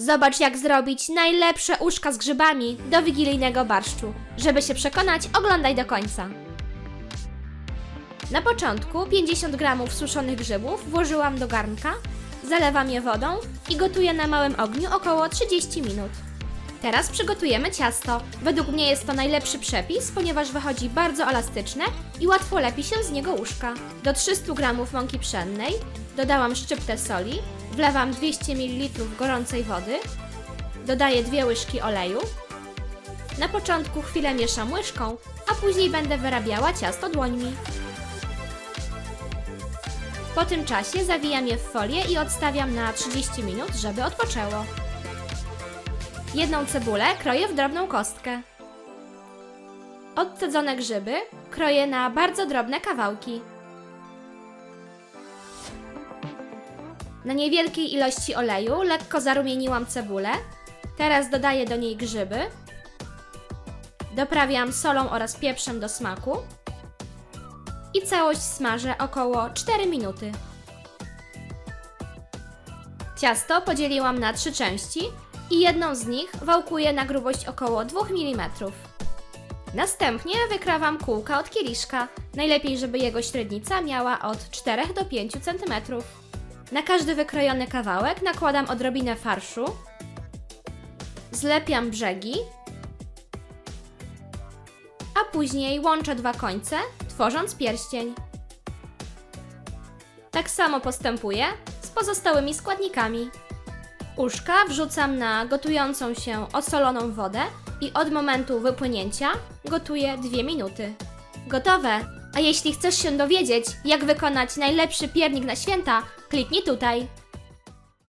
Zobacz, jak zrobić najlepsze uszka z grzybami do wigilijnego barszczu. Żeby się przekonać, oglądaj do końca. Na początku 50 gramów suszonych grzybów włożyłam do garnka, zalewam je wodą i gotuję na małym ogniu około 30 minut. Teraz przygotujemy ciasto. Według mnie jest to najlepszy przepis, ponieważ wychodzi bardzo elastyczne i łatwo lepi się z niego łóżka. Do 300 g mąki pszennej dodałam szczyptę soli, wlewam 200 ml gorącej wody, dodaję dwie łyżki oleju. Na początku chwilę mieszam łyżką, a później będę wyrabiała ciasto dłońmi. Po tym czasie zawijam je w folię i odstawiam na 30 minut, żeby odpoczęło. Jedną cebulę kroję w drobną kostkę. Odcedzone grzyby kroję na bardzo drobne kawałki. Na niewielkiej ilości oleju lekko zarumieniłam cebulę. Teraz dodaję do niej grzyby. Doprawiam solą oraz pieprzem do smaku. I całość smażę około 4 minuty. Ciasto podzieliłam na trzy części i jedną z nich wałkuję na grubość około 2 mm. Następnie wykrawam kółka od kieliszka, najlepiej żeby jego średnica miała od 4 do 5 cm. Na każdy wykrojony kawałek nakładam odrobinę farszu, zlepiam brzegi, a później łączę dwa końce, tworząc pierścień. Tak samo postępuję z pozostałymi składnikami. Uszka wrzucam na gotującą się osoloną wodę i od momentu wypłynięcia gotuję 2 minuty. Gotowe! A jeśli chcesz się dowiedzieć, jak wykonać najlepszy piernik na święta, kliknij tutaj.